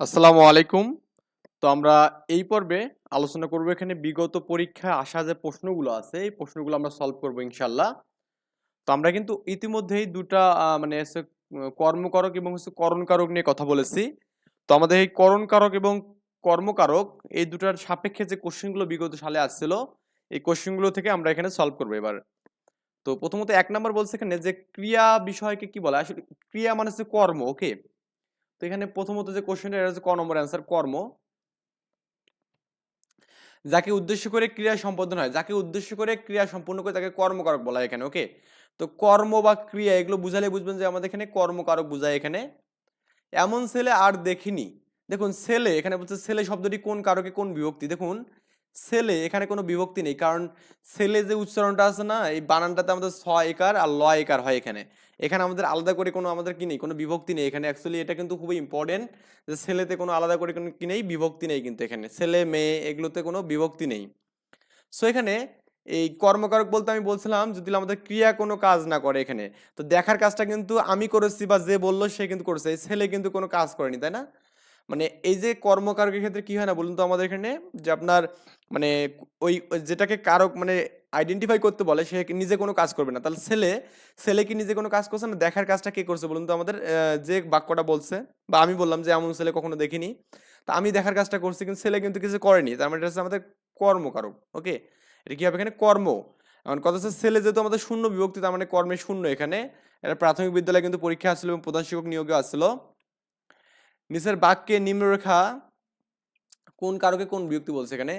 আসসালামু আলাইকুম। তো আমরা এই পর্বে আলোচনা করব এখানে বিগত পরীক্ষায় আসা যে প্রশ্নগুলো আছে, এই প্রশ্নগুলো আমরা সলভ করব ইনশাল্লাহ তো আমরা কিন্তু ইতিমধ্যেই দুটা মানে কর্মকারক এবং হচ্ছে করণকারক নিয়ে কথা বলেছি। তো আমাদের এই করণকারক এবং কর্মকারক এই দুটার সাপেক্ষে যে কোশ্চেনগুলো বিগত সালে আসছিল, এই কোশ্চেনগুলো থেকে আমরা এখানে সলভ করব এবার। তো প্রথমত এক নম্বর বলছে এখানে যে ক্রিয়া বিষয়কে কি বলে? আসলে ক্রিয়া মানে হচ্ছে কর্ম ওকে এখানে প্রথমত যে কোশ্চেনটা এটা হচ্ছে ক নম্বর অ্যান্সার কর্ম। যাকে উদ্দেশ্য করে ক্রিয়া সম্পাদন হয়, যাকে উদ্দেশ্য করে ক্রিয়া সম্পূর্ণ করে তাকে কর্মকারক বলা হয় এখানে, ওকে? তো কর্ম বা ক্রিয়া, এগুলো বুঝালে বুঝবেন যে আমাদের এখানে কর্মকারক বুঝায় এখানে। এমন ছেলে আর দেখিনি। দেখুন ছেলে এখানে বলছে ছেলে শব্দটি কোন কারকে কোন বিভক্তি? দেখুন ছেলে এখানে কোনো বিভক্তি নেই। কারণ ছেলে যে উচ্চারণটা আছে না, এই বানানটাতে আমাদের ছ একার আর ল একার হয় এখানে। এখানে আমাদের আলাদা করে কোনো আমাদের কি নেই? কোনো বিভক্তি নেই এখানে। অ্যাকচুয়ালি এটা কিন্তু খুবই ইম্পর্টেন্ট যে ছেলেতে কোনো আলাদা করে কোনো কি নেই? বিভক্তি নেই কিন্তু এখানে। ছেলে মেয়ে এগুলোতে কোনো বিভক্তি নেই। সো এখানে এই কর্মকারক বলতে আমি বলছিলাম, যদি আমাদের ক্রিয়া কোনো কাজ না করে এখানে, তো দেখার কাজটা কিন্তু আমি করেছি বা যে বলল সে কিন্তু করেছে। এই ছেলে কিন্তু কোনো কাজ করেনি, তাই না? মানে এই যে কর্মকারকের ক্ষেত্রে কি হয় না বলুন তো আমাদের এখানে? যে আপনার মানে ওই যেটাকে কারক মানে আইডেন্টিফাই করতে বলে, সে নিজে কোনো কাজ করবে না। তাহলে ছেলে ছেলে কি নিজে কোনো কাজ করছে না? দেখার কাজটা কে করছে বলুন তো আমাদের? যে বাক্যটা বলছে, বা আমি বললাম যে এমন ছেলে কখনো দেখিনি। তা আমি দেখার কাজটা করছি কিন্তু ছেলে কিন্তু কিছু করেনি। তার মানে এটা হচ্ছে আমাদের কর্মকারক, ওকে? এটা কি হবে এখানে? কর্ম। এখন কথা হচ্ছে ছেলে যেহেতু আমাদের শূন্য বিভক্তি, তার মানে কর্মে শূন্য এখানে। এটা প্রাথমিক বিদ্যালয়ে কিন্তু পরীক্ষা আসছিল এবং প্রধান শিক্ষক নিয়োগে আসছিল। নিচের বাক্যে নিম্নরেখা কোন কারকে কোন বিভক্তি বলছে এখানে?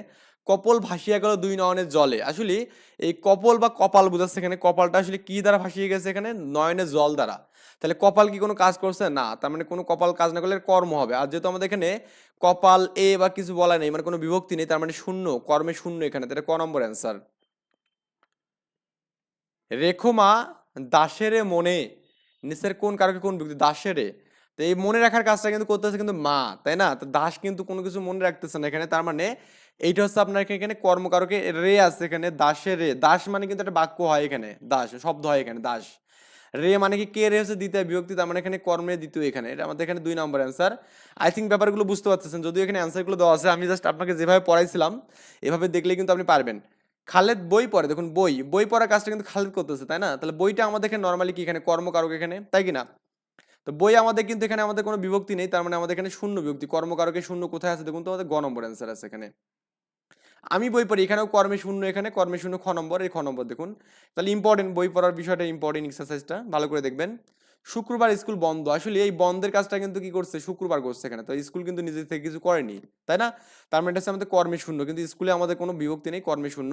কপল ভাসিয়া গেল দুই নয়নের জলে। আসলে এই কপল বা কপাল বোঝাচ্ছে এখানে, কপালটা আসলে কি দ্বারা ভাসিয়ে গেছে এখানে? নয়নের জল দ্বারা। তাহলে কপাল কি কোনো কাজ করছে? না, তার মানে কোনো কপাল কাজ না করলে কর্ম হবে। আর যেহেতু আমাদের এখানে কপাল এ বা কিছু বলা নেই মানে কোনো বিভক্তি নেই, তার মানে শূন্য, কর্মে শূন্য এখানে, তাহলে ক নম্বর অ্যান্সার রেখমা দাসেরে মনে। নিচের কোন কারকে কোন বিভক্তি? দাসেরে। তো এই মনে রাখার কাজটা কিন্তু করতেছে কিন্তু মা, তাই না? তো দাস কিন্তু কোনো কিছু মনে রাখতেছে না এখানে, তার মানে এইটা হচ্ছে আপনার এখানে কর্মকারকে রে আছে এখানে, দাসে রে। দাস মানে কিন্তু একটা বাক্য হয় এখানে, দাস, শব্দ হয় এখানে, দাস। রে মানে কি কে রে হচ্ছে দ্বিতীয় বিভক্তি, তার মানে এখানে কর্মে দ্বিতীয় এখানে। এটা আমাদের এখানে দুই নম্বর অ্যান্সার আই থিঙ্ক ব্যাপারগুলো বুঝতে পারতেছেন, যদিও এখানে অ্যান্সারগুলো দেওয়া আছে, আমি জাস্ট আপনাকে যেভাবে পড়াইছিলাম, এভাবে দেখলে কিন্তু আপনি পারবেন। খালেদ বই পড়ে, দেখুন বই বই পড়ার কাজটা কিন্তু খালেদ করতেছে, তাই না? তাহলে বইটা আমাদের এখানে নর্মালি কি এখানে, কর্মকারক এখানে, তাই কি না? তো বই আমাদের কিন্তু এখানে আমাদের কোনো বিভক্তি নেই, তার মানে আমাদের এখানে শূন্য বিভক্তি। কর্মকারকে শূন্য কোথায় আছে? দেখুন তো আমাদের গ নম্বর অ্যান্সার আছে এখানে। আমি বই পড়ি, এখানেও কর্মে শূন্য, এখানে কর্মে শূন্য, খ নম্বর, এই খ নম্বর দেখুন। তাহলে ইম্পর্টেন্ট বই পড়ার বিষয়টা ইম্পর্টেন্ট এক্সারসাইজটা ভালো করে দেখবেন। শুক্রবার স্কুল বন্ধ। আসলে এই বন্ধের কাজটা কিন্তু কি করছে? শুক্রবার করছে এখানে। তো স্কুল কিন্তু নিজে থেকে কিছু করেনি, তাই না? তার মানে হচ্ছে আমাদের কর্মে শূন্য। কিন্তু স্কুলে আমাদের কোনো বিভক্তি নেই, কর্মে শূন্য।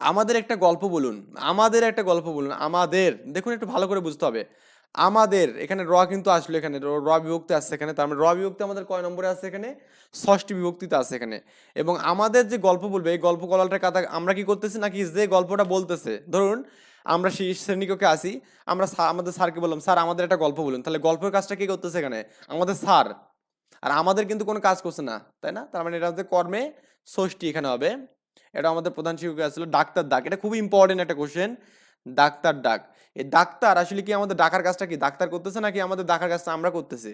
আমাদের একটা গল্প বলুন, আমাদের একটা গল্প বলুন, আমাদের, দেখুন একটু ভালো করে বুঝতে হবে। আমাদের, এখানে র কিন্তু আসলো এখানে, র- বিভক্তি আসছে এখানে, তার মানে র বিভক্তি আমাদের কয় নম্বরে আছে এখানে? ষষ্ঠী বিভক্তিতে আছে এখানে। এবং আমাদের যে গল্প বলবে, এই গল্প গলাটার কথা আমরা কি করতেছি নাকি যে গল্পটা বলতেছে? ধরুন, আমরা সেই শ্রেণীকক্ষে আসি, আমরা আমাদের স্যারকে বললাম, স্যার, আমাদের একটা গল্প বলুন। তাহলে গল্পের কাজটা কি করতেছে এখানে? আমাদের স্যার। আর আমাদের কিন্তু কোনো কাজ করছে না, তাই না? তার মানে এটা হচ্ছে কর্মে ষষ্ঠী এখানে হবে। এটা আমাদের প্রধান শিক্ষক আসলে ডাক্তার ডাক এটা খুবই ইম্পর্টেন্ট একটা কোশ্চেন ডাক্তার ডাক। এই ডাক্তার আসলে কি আমাদের ডাকার কাজটা কি? ডাক্তার করতেছে নাকি আমাদের ডাকার কাজটা আমরা করতেছি?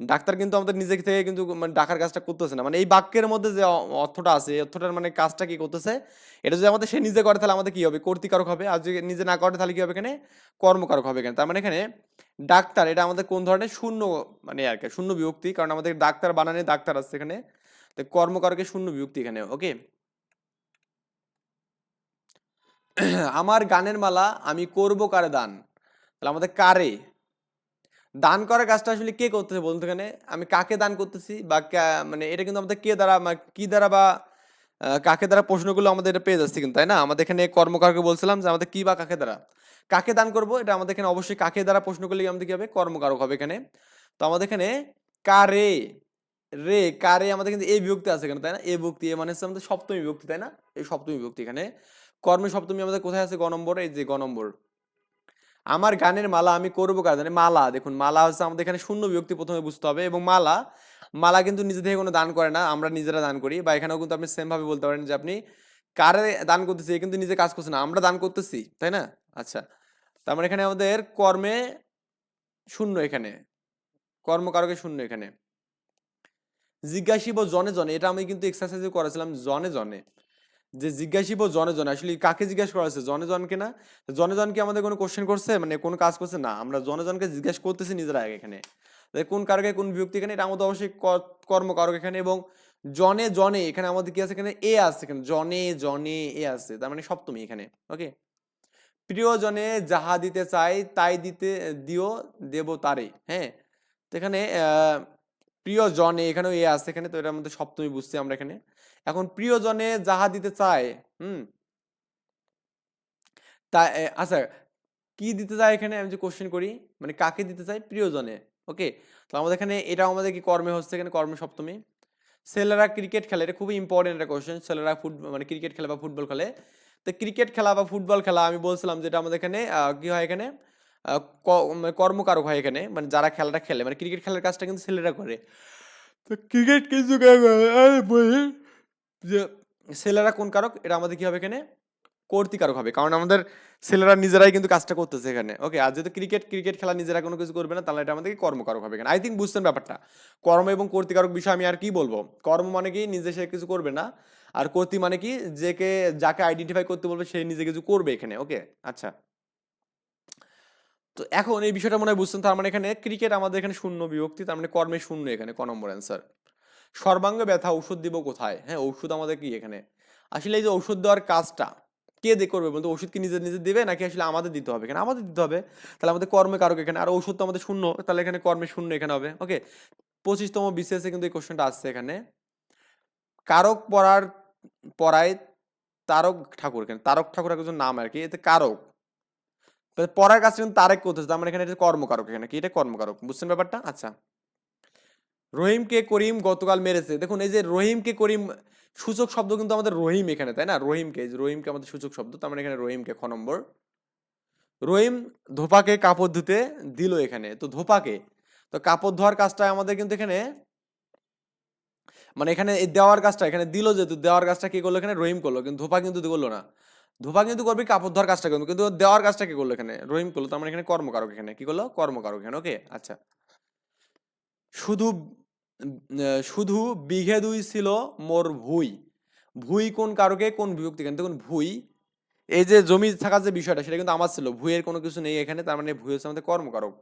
ডাক্তার কিন্তু আমাদের নিজে থেকে কিন্তু মানে ডাকার কাজটা করতেছে না। মানে এই বাক্যের মধ্যে যে অর্থটা আছে অর্থটার মানে কাজটা কি করতেছে? এটা যদি আমাদের সে নিজে করে, তাহলে আমাদের কি হবে? কর্তৃকারক হবে। আর যদি নিজে না করে, তাহলে কি হবে এখানে? কর্মকারক হবে এখানে। তার মানে এখানে ডাক্তার, এটা আমাদের কোন ধরনের শূন্য মানে আর কি, শূন্য বিভক্তি? কারণ আমাদের ডাক্তার বানানে ডাক্তার আছে এখানে। তো কর্মকারকের শূন্য বিভক্তি এখানে ওকে আমার গানের মালা আমি করব কারে দান? তাহলে আমাদের কারে? দান করার কাজটা আসলে কে করতেছে বলুন এখানে? আমি কাকে দান করতেছি বা মানে এটা কিন্তু আমাদের কে দ্বারা কি দ্বারা বা কাকে দ্বারা প্রশ্নগুলো আমাদের এটা পেয়ে যাচ্ছে কিন্তু, তাই না? আমাদের এখানে কর্মকারকে বলছিলাম যে আমাদের কি বা কাকে দ্বারা? কাকে দান করব? এটা আমাদের এখানে অবশ্যই কাকে দ্বারা প্রশ্ন করলে আমাদের কি হবে? কর্মকারক হবে এখানে। তো আমাদের এখানে কারে, রে, কারে আমাদের কিন্তু এই বিভক্তি আছে এখানে, তাই না? এই বিভক্তি, এ মানে হচ্ছে আমাদের সপ্তমী বিভক্তি, তাই না? এই সপ্তমী বিভক্তি এখানে। কর্মে সপ্তমী আমাদের কোথায় আছে? গ নম্বর এই যে গ নম্বর আমার গানের মালা আমি করব কাজ মানে মালা। দেখুন, মালা হচ্ছে আমাদের এখানে শূন্য বিভক্তি প্রথমে বুঝতে হবে এবং মালা মালা কিন্তু নিজে থেকে কোনো দান করে না, আমরা নিজেরা দান করি বা এখানেও কিন্তু আপনি সেম ভাবে বলতে পারেন যে আপনি কারে দান করতেছি কিন্তু নিজে কাজ করছে না, আমরা দান করতেছি, তাই না? আচ্ছা তার মানে এখানে আমাদের কর্মে শূন্য এখানে কর্মকারকে শূন্য এখানে। জিজ্ঞাসিব জনে জনে, এটা আমি কিন্তু এক্সারসাইজে করেছিলাম জনে জনে। যে জিজ্ঞাসিব জনে জনে আসলে কাকে জিজ্ঞাসা করা হয়েছে? জনে জনকে না জনে জনকে আমাদের কোনো কোশ্চেন করছে? মানে কোনো কাজ করছে? না আমরা জনে জনকে জিজ্ঞাসা করতেছি নিজেরা আগে এখানে। কোন কারকে কোন বিভক্তি এখানে? এটা আমাদের অবশ্যই ক- কর্মকারক এখানে এবং জনে জনে এখানে আমাদের কি আছে এখানে? এ আছে এখানে। জনে জনে এ আছে। তার মানে সপ্তমী এখানে ওকে প্রিয়জনে যাহা দিতে চাই তাই দিতে দিও দেব তারে হ্যাঁ? তো এখানে আহ, প্রিয়জনে, এখানেও এ আছে, এখানে তো এটার মধ্যে সপ্তমী বুঝছি আমরা এখানে। এখন প্রিয়জনে যাহা দিতে চায়, হুম? তা আচ্ছা কি দিতে চায় এখানে? আমি যে কোশ্চেন করি মানে কাকে দিতে চাই প্রিয়জনে ওকে তো আমাদের এখানে এটা আমাদের কি কর্মে হচ্ছে এখানে? কর্মে সপ্তমী। ছেলেরা ক্রিকেট খেলে, এটা খুবই ইম্পর্টেন্ট একটা কোশ্চেন ছেলেরা ফুটবল মানে ক্রিকেট খেলে বা ফুটবল খেলে। তো ক্রিকেট খেলা বা ফুটবল খেলা, আমি বলছিলাম যেটা আমাদের এখানে কি হয় এখানে? কর্মকারক হয় এখানে মানে যারা খেলাটা খেলে মানে ক্রিকেট খেলার কাজটা কিন্তু ছেলেরা করে। তো ক্রিকেট কে বলি যে, ছেলেরা কোন কারক? এটা আমাদের কি হবে এখানে? কর্তিকারক হবে। কারণ আমাদের ছেলেরা নিজেরাই কিন্তু কাজটা করতেছে এখানে। ওকে আর যেহেতু ক্রিকেট ক্রিকেট খেলা নিজেরা কোনো কিছু করবে না, তাহলে এটা আমাদের কর্মকারক হবে এখানে? আই থিঙ্ক বুঝছেন ব্যাপারটা। কর্ম এবং কর্তিকারক বিষয়ে আমি আর কি বলব? কর্ম মানে কি? নিজে সে কিছু করবে না। আর কর্তি মানে কি? যেকে যাকে আইডেন্টিফাই করতে বলবে, সে নিজে কিছু করবে এখানে। ওকে আচ্ছা। তো এখন এই বিষয়টা মনে হয় বুঝছেন, তার মানে এখানে ক্রিকেট আমাদের এখানে শূন্য বিভক্তি, তার মানে কর্মে শূন্য এখানে, ক নম্বর অ্যান্সার সর্বাঙ্গ ব্যথা ঔষধ দিব কোথায়? হ্যাঁ ঔষধ আমাদের কি এখানে? আসলে এই যে ঔষধ দেওয়ার কাজটা, কে দিয়ে করবে বলতো ওষুধ কি নিজে নিজে দেবে নাকি আসলে আমাদের দিতে হবে? এখানে আমাদের দিতে হবে, তাহলে আমাদের কর্মে কারক এখানে, আর ওষুধ তো আমাদের শূন্য, তাহলে এখানে কর্মে শূন্য এখানে হবে। ওকে পঁচিশতম বিসিএসে কিন্তু এই কোশ্চেনটা আসছে এখানে। কারক পড়ার, পড়ায় তারক ঠাকুর, এখানে তারক ঠাকুর একজন নাম আর কি, এতে কারক। পড়ার কাজটা কিন্তু তারেক করতেছে তার মানে এখানে এটা কর্মকারক এখানে। কি? এটা কর্মকারক, বুঝছেন ব্যাপারটা? আচ্ছা। রহিমকে করিম গতকাল মেরেছে। দেখুন, এই যে রহিমকে করিম, সূচক শব্দ কিন্তু আমাদের রহিম এখানে, তাই না? রহিমকে রহিমকে আমাদের সূচক শব্দ, তার মানে এখানে রহিমকে, খ নম্বর। রহিম ধোপাকে কাপড় ধুতে দিল এখানে। তো ধোপাকে, তো কাপড় ধোয়ার কাজটা আমাদের কিন্তু এখানে মানে এখানে দেওয়ার কাজটা, এখানে দিল যেহেতু, দেওয়ার কাজটা কি করল এখানে? রহিম করল, কিন্তু ধোপা কিন্তু করল না। ধোপা কিন্তু করবে, কাপড় ধোয়ার কাজটা কিন্তু কিন্তু দেওয়ার কাজটা কি করল এখানে? রহিম করল, তার মানে এখানে কর্মকারক এখানে। কি করল? কর্মকারক এখানে ওকে আচ্ছা। শুধু শুধু বিঘে দুই ছিল মোর ভুই। ভুই কোন কারকে, কোন বিভক্তি এখানে দেখুন, ভুই, এই যে জমি থাকার যে বিষয়টা, সেটা কিন্তু আমার ছিল। ভুইয়ের কোনো কিছু নেই এখানে, তার মানে ভুই হচ্ছে আমাদের কর্মকারক।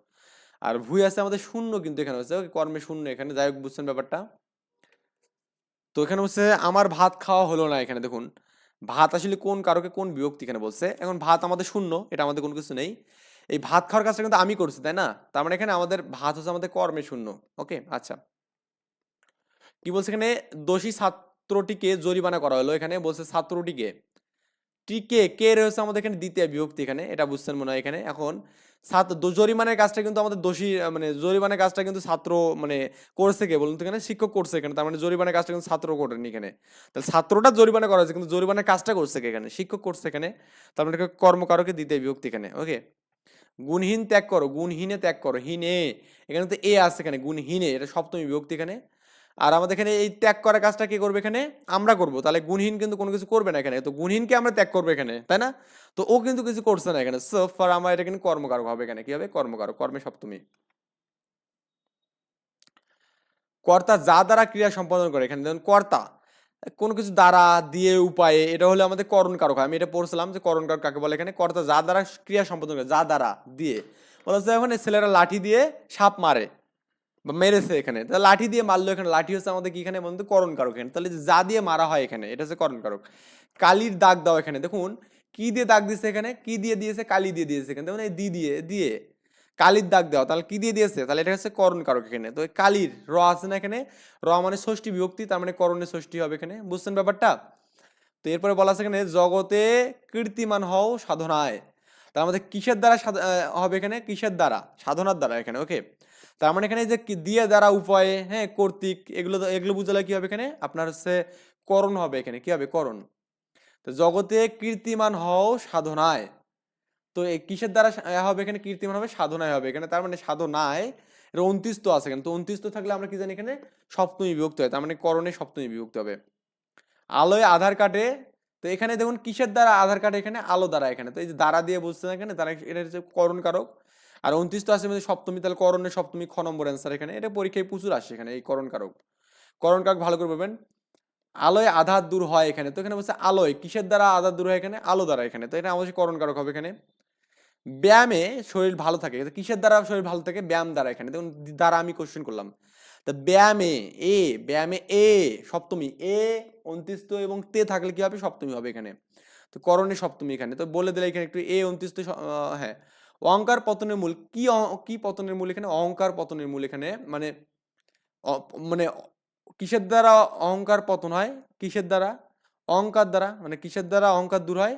আর ভুই আছে আমাদের শূন্য কিন্তু এখানে হচ্ছে কর্মে শূন্য এখানে, যাই হোক, বুঝছেন ব্যাপারটা। তো এখানে হচ্ছে, আমার ভাত খাওয়া হলো না এখানে, দেখুন। ভাত আসলে কোন কারকে কোন বিভক্তি এখানে বলছে? এখন ভাত আমাদের শূন্য, এটা আমাদের কোনো কিছু নেই। এই ভাত খাওয়ার কাজটা কিন্তু আমি করছি, তাই না? তার মানে এখানে আমাদের ভাত হচ্ছে আমাদের কর্মে শূন্য, ওকে? আচ্ছা। কি বলছে এখানে? দোষী ছাত্রটিকে জরিমানা করা হলো, এখানে বলছে ছাত্রটিকে। টিকে কে রয়েছে আমাদের এখানে? দ্বিতীয় বিভক্তি এখানে, এটা বুঝছেন মনে হয় এখানে। এখন ছাত্র জরিমানার কাজটা কিন্তু আমাদের দোষী মানে জরিমানার কাজটা কিন্তু ছাত্র মানে করছে কে বলুন তো এখানে? শিক্ষক করছে এখানে, তার মানে জরিমানার কাজটা কিন্তু ছাত্র করেনি এখানে। তাহলে ছাত্রটা জরিমানা করা হয়েছে, কিন্তু জরিমানার কাজটা করছে কে এখানে? শিক্ষক করছে এখানে, তার মানে কর্মকারকে দ্বিতীয় বিভক্তি এখানে, ওকে? গুণহীন ত্যাগ করো, গুণহীনে ত্যাগ করো, হীনে, এখানে তো এ আছে এখানে, গুণহীনে, এটা সপ্তমী বিভক্তি এখানে। আর আমাদের এখানে এই ত্যাগ করার কাজটা কে করবে এখানে? আমরা করব। তাহলে গুণহীন কিন্তু কোনো কিছু করবে না এখানে। তো গুণহীনকে আমরা ত্যাগ করব এখানে, তাই না? তো ও কিন্তু কিছু করছে না এখানে। সো ফর আমার এটা কিন্তু কর্মকারক হবে এখানে। কি হবে? কর্মকারক। কর্মে সপ্তমী। কর্তা যা দ্বারা ক্রিয়া সম্পাদন করে এখানে দেখুন কর্তা, কোনো কিছু দ্বারা, দিয়ে, উপায়ে, এটা হলে আমাদের করণ কারক হয়। আমি এটা পড়ছিলাম যে করণ কারক কাকে বলে এখানে? কর্তা যা দ্বারা ক্রিয়া সম্পাদন করে, যা দ্বারা, দিয়ে। বলা হচ্ছে এখন ছেলেরা লাঠি দিয়ে সাপ মারে। বা মেরেছে এখানে। তাহলে লাঠি দিয়ে মারলো এখানে। লাঠি হচ্ছে আমাদের কি এখানে বলতে করণ কারক এখানে। তাহলে যা দিয়ে মারা হয় এখানে, এটা হচ্ছে করণ কারক। কালির দাগ দাও এখানে। দেখুন, কি দিয়ে দাগ দিয়েছে এখানে? কি দিয়ে দিয়েছে? কালি দিয়ে দিয়েছে এখানে। দেখুন, এই দি দিয়ে দিয়ে। কালির দাগ দেওয়া। তাহলে কি দিয়ে দিয়েছে? তাহলে এটা হচ্ছে করণ কারক এখানে। তো কালির র আছে না এখানে? র মানে ষষ্ঠী বিভক্তি, তার মানে করণের ষষ্ঠী হবে এখানে। বুঝছেন ব্যাপারটা? তো এরপরে বলা আছে এখানে, জগতে কীর্তিমান হও সাধনায়। তার মধ্যে কিসের দ্বারা হবে এখানে? কিসের দ্বারা? সাধনার দ্বারা এখানে ওকে তার মানে এখানে যে দিয়ে দ্বারা উপায়ে হ্যাঁ কর্তৃক, এগুলো এগুলো বুঝালে কি হবে এখানে? আপনার হচ্ছে করণ হবে এখানে, কি হবে? করণ। তো জগতে কীর্তিমান হও সাধনায়। তো এই কিসের দ্বারা হবে এখানে? কীর্তিমান হবে, সাধনায় হবে এখানে। তার মানে সাধনায় এটা উনত্রিশ তো আছে এখানে। তো উনত্রিশ তো থাকলে আমরা কি জানি এখানে? সপ্তমী বিভক্ত হয়। তার মানে করণে সপ্তমী বিভক্ত হবে। আলোয় আধার কার্ডে তো এখানে দেখুন কিসের দ্বারা আধার কার্ড এখানে আলো দ্বারা এখানে? তো এই যে দ্বারা দিয়ে বুঝছে না এখানে তারা এটা হচ্ছে করণ কারক। আর উনত্রিশ তো আছে মধ্যে সপ্তমী, তাহলে করণের সপ্তমী খ নম্বর অ্যান্সার এখানে। এটা পরীক্ষায় প্রচুর আসে এখানে এই করণ কারক। করণ কারক ভালো করে বলবেন আলোয় আধার দূর হয় এখানে। তো এখানে বলছে আলোয়, কিসের দ্বারা আধার দূর হয় এখানে? আলো দ্বারা এখানে। তো এটা অবশ্যই করণ কারক হবে এখানে। ব্যায়ামে শরীর ভালো থাকে। কিসের দ্বারা শরীর ভালো থাকে? ব্যায়াম দ্বারা এখানে। দেখুন দ্বারা আমি কোশ্চেন করলাম। তো ব্যায়ামে, এ ব্যায়ামে এ, সপ্তমী, এ অন্তিস্ত এবং তে থাকলে কি হবে? সপ্তমী হবে এখানে। তো করণে সপ্তমী এখানে। তো বলে দিলে এখানে একটু এ অন্তিস্ত হ্যাঁ। অহংকার পতনের মূল, কি কি পতনের মূল এখানে? অহংকার পতনের মূল এখানে মানে মানে কিসের দ্বারা অহংকার পতন হয়? কিসের দ্বারা? অহংকার দ্বারা মানে কিসের দ্বারা অহংকার দূর হয়?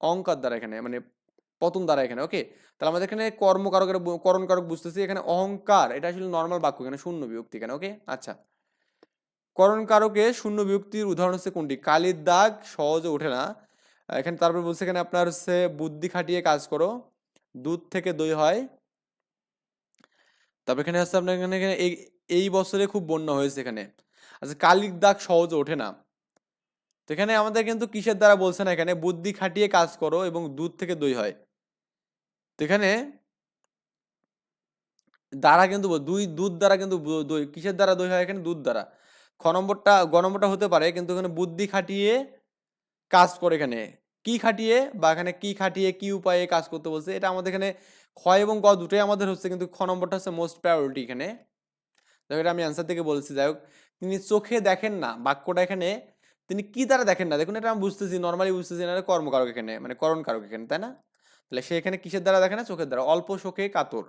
অহংকার দ্বারা এখানে মানে পতন দ্বারা এখানে ওকে তাহলে আমাদের এখানে কর্মকারকের করণকারক বুঝতেছি, এখানে অহংকার, এটা আসলে নর্মাল বাক্য, এখানে শূন্য বিভক্তি এখানে ওকে আচ্ছা। করণকারকে শূন্য বিভক্তির উদাহরণ হচ্ছে কোনটি? কালির দাগ সহজে ওঠে না। এখানে তারপর বলছে এখানে আপনার হচ্ছে বুদ্ধি খাটিয়ে কাজ করো। দুধ থেকে দই হয়। তারপর এখানে হচ্ছে আপনার এখানে এখানে এই বছরে খুব বন্যা হয়েছে এখানে। আচ্ছা কালির দাগ সহজে ওঠে না। তো এখানে আমাদের কিন্তু কিসের দ্বারা বলছে না এখানে? বুদ্ধি খাটিয়ে কাজ করো এবং দুধ থেকে দই হয়। তো এখানে দ্বারা কিন্তু দুই, দুধ দ্বারা কিন্তু দই, কিসের দ্বারা দই হয় এখানে? দুধ দ্বারা। খ নম্বরটা, গ নম্বরটা হতে পারে, কিন্তু এখানে বুদ্ধি খাটিয়ে কাজ করে এখানে। কি খাটিয়ে বা এখানে কি খাটিয়ে, কি উপায়ে কাজ করতে বলছে, এটা আমাদের এখানে খ এবং ক দুটোই আমাদের হচ্ছে, কিন্তু খ নম্বরটা হচ্ছে মোস্ট প্রায়োরিটি এখানে। দেখো এটা আমি অ্যান্সার থেকে বলছি, যাই হোক। তিনি চোখে দেখেন না, বাক্যটা এখানে, তিনি কি দ্বারা দেখেন না? দেখুন, এটা আমি বুঝতেছি নর্মালি বুঝতেছি না কর্মকারক এখানে মানে করণ কারক এখানে, তাই না? তাহলে সে এখানে কিসের দ্বারা দেখে না? চোখের দ্বারা। অল্প শোকে কাতর।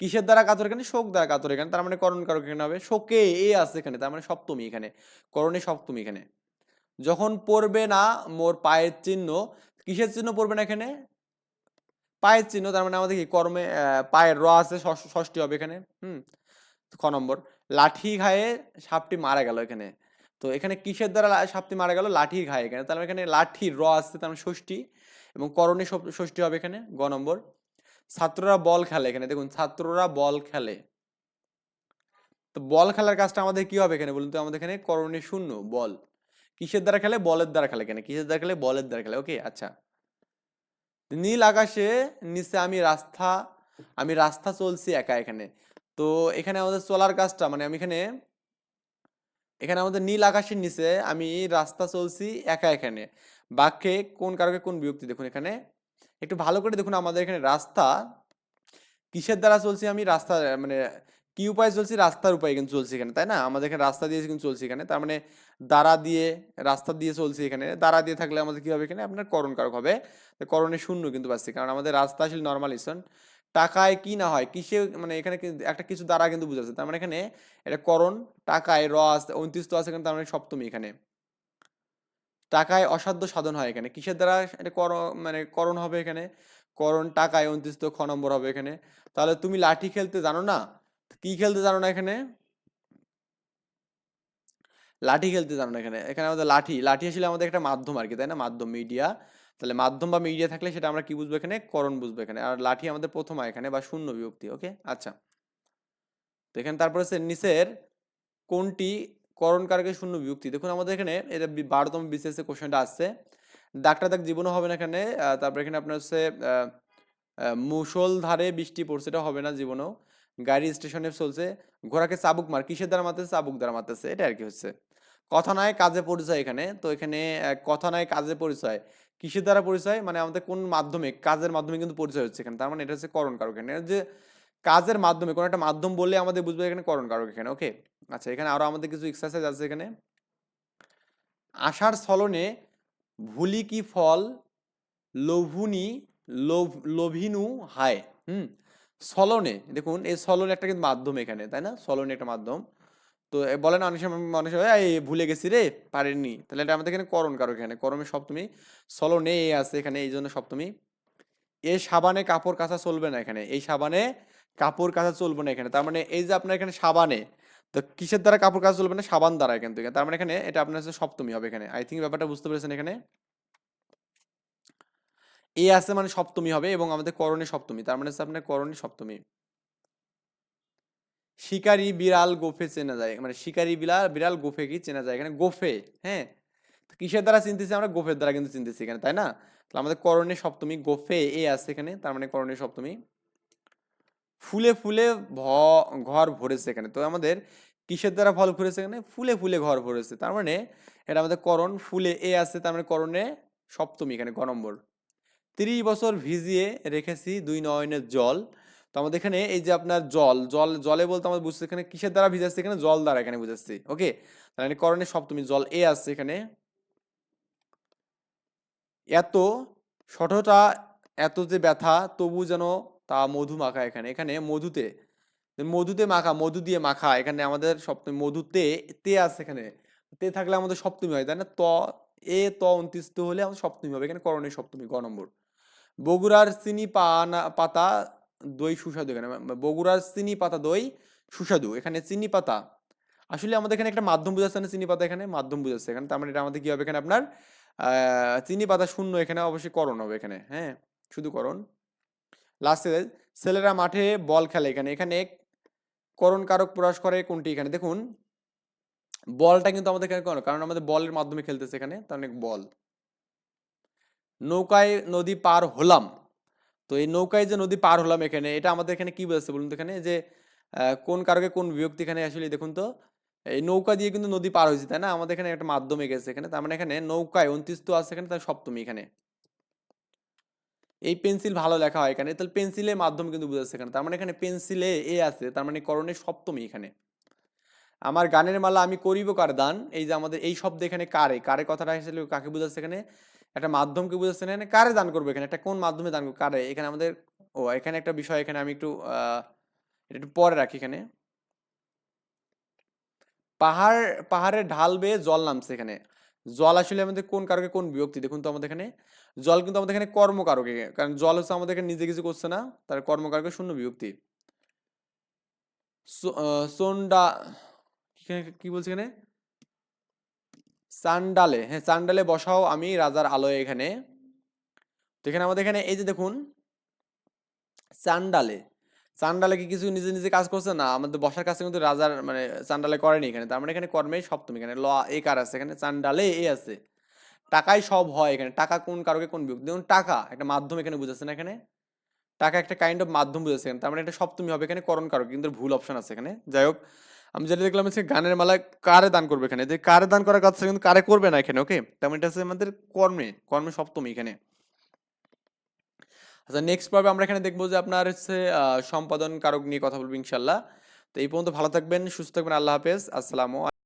কিসের দ্বারা কাতর এখানে? শোক দ্বারা কাতর এখানে। তার মানে করণ কারক এখানে হবে। শোকে এ আছে এখানে। তার মানে সপ্তমী এখানে। করণে সপ্তমী এখানে। যখন পড়বে না মোর পায়ের চিহ্ন, কিসের চিহ্ন পড়বে না এখানে? পায়ের চিহ্ন। তার মানে আমাদের কি? কর্মে পায়ের র আছে ষষ্ঠী হবে এখানে। হুম? খ নম্বর। লাঠি ঘায়ে সাপটি মারা গেল এখানে। তো এখানে কিসের দ্বারা সাপটি মারা গেল? লাঠির ঘায়ে এখানে। তার মানে এখানে লাঠির র আছে, তার মানে ষষ্ঠী। এবং করণে ষষ্ঠী হবে এখানে, গ নম্বর। ছাত্ররা বল খেলে এখানে। দেখুন, ছাত্ররা বল খেলে। তো বল খেলার কাজটা আমাদের কি হবে এখানে বলুন তো? আমাদের এখানে করণে শূন্য, বল। কিসের দ্বারা খেলে? বলের দ্বারা খেলে এখানে। কিসের দ্বারা খেলে? বলের দ্বারা খেলে। ওকে আচ্ছা। নীল আকাশে নিচে আমি রাস্তা আমি রাস্তা চলছি একা এখানে। তো এখানে আমাদের চলার কাজটা মানে আমি এখানে এখানে আমাদের নীল আকাশের নিচে আমি রাস্তা চলছি একা এখানে। বাক্যে কোন কারকে কোন বিভক্তি দেখুন এখানে? একটু ভালো করে দেখুন আমাদের এখানে রাস্তা। কিসের দ্বারা চলছি আমি? রাস্তা মানে কি উপায়ে চলছি? রাস্তার উপায় কিন্তু চলছে এখানে, তাই না? আমাদের এখানে রাস্তা দিয়ে কিন্তু চলছে এখানে, তার মানে দ্বারা দিয়ে, রাস্তা দিয়ে চলছে এখানে। দ্বারা দিয়ে থাকলে আমাদের কি হবে এখানে? আপনার করণ কারক হবে। করণে শূন্য কিন্তু পাচ্ছি, কারণ আমাদের রাস্তা আসলে নর্মালিজেশন টাকায় কি না হয়? কিসে মানে এখানে একটা কিছু দ্বারা কিন্তু বুঝাচ্ছে তার মানে এখানে এটা করণ, টাকায় র আছে উনত্রিশ তো আছে কিন্তু তার মানে সপ্তমী এখানে। টাকায় অসাধ্য সাধন হয় এখানে। কিসের দ্বারা এটা কর মানে করণ হবে এখানে? করণ টাকায় উনত্রিশ তো খ নম্বর হবে এখানে। তাহলে তুমি লাঠি খেলতে জানো না? কি খেলতে জানো না এখানে? লাঠি খেলতে জানো না এখানে। এখানে আমাদের লাঠি। লাঠি আসলে আমাদের একটা মাধ্যম আর কি, তাই না? মাধ্যম মিডিয়া তাহলে মাধ্যম বা মিডিয়া থাকলে সেটা আমরা কি বুঝব এখানে? করণ বুঝব এখানে। আর লাঠি আমাদের প্রথম এখানে, বা শূন্য বিভক্তি ওকে আচ্ছা। তো এখানে তারপরে নিচের কোনটি করণ কারকের শূন্য বিভক্তি। দেখুন আমাদের এখানে এটা বারোতম বিসিএস কোশ্চেনটা আসছে। ডাক্তার দাগ জীবনও হবে না এখানে তারপর এখানে আপনার হচ্ছে মুষলধারে বৃষ্টি পড়ছে, এটা হবে না জীবনও। গাড়ি স্টেশনে চলছে, ঘোড়াকে চাবুক মার, কিসের দ্বারা মারতেছে? চাবুক দ্বারা মারতেছে এটা আর কি হচ্ছে। কথা নয় কাজে পরিচয় এখানে, তো এখানে কথা নয় কাজে পরিচয়। কিসের দ্বারা পরিচয়? মানে আমাদের কোন মাধ্যমে, কাজের মাধ্যমে কিন্তু পরিচয় হচ্ছে এখানে, তার মানে এটা হচ্ছে করণ কারক এখানে। যে কাজের মাধ্যমে, কোনো একটা মাধ্যম বললে আমাদের বুঝবে এখানে করণ কারক এখানে ওকে আচ্ছা এখানে আরও আমাদের কিছু এক্সারসাইজ আছে এখানে। আশার ছলনে ভুলি কি ফল, লোভুনি, লোভ, লোভিনু হায়, হুম? ছলনে দেখুন, এই ছলনে একটা কিন্তু মাধ্যম এখানে, তাই না? ছলনে একটা মাধ্যম। তো বলেন অনেক সময় মানুষ এই, ভুলে গেছি রে পারেননি তাহলে এটা আমাদের এখানে করণ কারক এখানে, করমে সপ্তমী ছলনে এ আছে এখানে, এই জন্য সপ্তমী। এ সাবানে কাপড় কাচা চলবে না এখানে, এই সাবানে কাপড় কাচা চলবে না এখানে। তার মানে এই যে আপনার এখানে সাবানে, তো কিসের দ্বারা কাপড় কাচা চলবে না? সাবান দ্বারা কিন্তু তার মানে এখানে এটা আপনার হচ্ছে সপ্তমী হবে এখানে। আই থিঙ্ক ব্যাপারটা বুঝতে পেরেছেন এখানে? এ আছে মানে সপ্তমী হবে এবং আমাদের করণে সপ্তমী। তার মানে হচ্ছে আপনার করণে সপ্তমী। শিকারি বিড়াল গোফে চেনা যায়। মানে শিকারি বিড়াল বিড়াল গোফে কি? চেনা যায়। এখানে গোফে হ্যাঁ? কিসের দ্বারা চিনতেছি আমরা? গোফের দ্বারা কিন্তু চিনতেছি এখানে, তাই না? তাহলে আমাদের করণে সপ্তমী, গোফে এ আছে এখানে, তার মানে করণে সপ্তমী। ফুলে ফুলে ভ ঘর ভরেছে এখানে। তো আমাদের কিসের দ্বারা ফল ভরেছে এখানে? ফুলে ফুলে ঘর ভরেছে। তার মানে এটা আমাদের করণ, ফুলে এ আছে, তার মানে করণে সপ্তমী এখানে ক নম্বর। তিরিশ বছর ভিজিয়ে রেখেছি দুই নয়নের জল। তো আমাদের এখানে এই যে আপনার জল জল, জলে বলতে আমাদের বুঝতে এখানে কিসের দ্বারা ভিজাচ্ছি এখানে? জল দ্বারা এখানে বুঝাচ্ছি, ওকে? তার মানে করণে সপ্তমী, জল এ আছে এখানে। এত শঠতা এত যে ব্যথা, তবু যেন তা মধু মাখা এখানে। এখানে মধুতে মধুতে মাখা, মধু দিয়ে মাখা, এখানে আমাদের সপ্তমী মধুতে, তে আছে এখানে। তে থাকলে আমাদের সপ্তমী হয়, তাই না? ত, এ, ত অন্তিস্ত হলে আমাদের সপ্তমী হবে, এখানে করণীয় সপ্তমী, গ নম্বর। বগুড়ার চিনি পানা, পাতা, দই সুস্বাদু এখানে। বগুড়ার চিনি পাতা, দই সুস্বাদু, এখানে চিনি পাতা। আসলে আমাদের এখানে একটা মাধ্যম বুঝাচ্ছে না, চিনি পাতা এখানে মাধ্যম বুঝাচ্ছে এখানে, তার মানে এটা আমাদের কি হবে এখানে আপনার চিনি পাতা শূন্য এখানে অবশ্যই করণ হবে এখানে হ্যাঁ? শুধু করণ। লাস্টে ছেলেরা মাঠে বল খেলে এখানে। এখানে করণ কারক প্রকাশ করে কোনটি এখানে? দেখুন বলটা কিন্তু আমাদের এখানে করণ, আমাদের বলের মাধ্যমে খেলতেছে এখানে তার অনেক বল নৌকায় নদী পার হলাম। তো এই নৌকায় যে নদী পার হলাম এখানে এটা আমাদের এখানে কি বোঝাচ্ছে বলুন তো এখানে? যে কোন কারকে কোন বিভক্তি এখানে আসলে দেখুন তো এই নৌকা দিয়ে কিন্তু নদী পার হয়েছে তাই না? আমাদের এখানে একটা মাধ্যমে গেছে এখানে তার মানে এখানে নৌকায় অন্তিস্ত আছে এখানে তার সপ্তমী এখানে। এই পেন্সিল ভালো লেখা হয় এখানে। তাহলে পেন্সিলের মাধ্যমে কিন্তু বুঝাচ্ছে এখানে। তার মানে এখানে পেন্সিলে এ আছে, তার মানে করণে সপ্তমী এখানে। আমার গানের মালা আমি করিব কার দান? এই যে আমাদের এই শব্দ এখানে কারে। কারে কথাটা আসলে কাকে বুঝাচ্ছে এখানে? একটা মাধ্যমকে বুঝাচ্ছে এখানে। কারে দান করব এখানে? একটা কোন মাধ্যমে দান করব? কারে? এখানে আমাদের, ও, এখানে একটা বিষয় এখানে আমি একটু এটা একটু পরে রাখি এখানে। পাহাড়, পাহাড়ের ঢাল বেয়ে জল নামছে এখানে। জল আসলে আমাদের কোন কারকে কোন বিভক্তি? দেখুন তো আমাদের এখানে। জল কিন্তু আমাদের এখানে কর্মকারকে, কারণ জল হচ্ছে আমাদের এখানে নিজে কিছু করছে না, তার কর্মকারকে শূন্য বিভক্তি। সোন্ডা কি- বলছে এখানে? চান্ডালে হ্যাঁ চান্ডালে বসাও আমি রাজার আলোয় এখানে। তো এখানে আমাদের এখানে এই যে দেখুন চান্ডালে চান্ডালে কি কিছু নিজে নিজে কাজ করছে? না, আমাদের বসার কাছে কিন্তু রাজার মানে চান্ডালে করেনি এখানে, তার মানে এখানে কর্মে সপ্তমী, এখানে ল, এ কার আছে? এখানে চান্ডালে এ আছে। টাকাই সব হয় এখানে। টাকা কোন কারকে কোন বিভক্তি দেখুন, টাকা একটা মাধ্যম এখানে বুঝাচ্ছে না এখানে? টাকা একটা কাইন্ড অফ মাধ্যম বুঝাচ্ছে তার মানে এটা সপ্তমী হবে এখানে করণ কারক, কিন্তু ভুল অপশন আছে এখানে। যাই হোক, আমি যেটা দেখলাম হচ্ছে গানের মালা কারে দান করবে এখানে? যে কারে দান করার কথা কিন্তু কারে করবে না এখানে ওকে তেমন এটা হচ্ছে আমাদের কর্মে কর্মে সপ্তমী এখানে। আচ্ছা নেক্সট পর্বে আমরা এখানে দেখব যে আপনার হচ্ছে সম্পাদন কারক নিয়ে কথা বলব ইনশাল্লাহ তো এই পর্যন্ত ভালো থাকবেন, সুস্থ থাকবেন, আল্লাহ হাফেজ। আসসালামু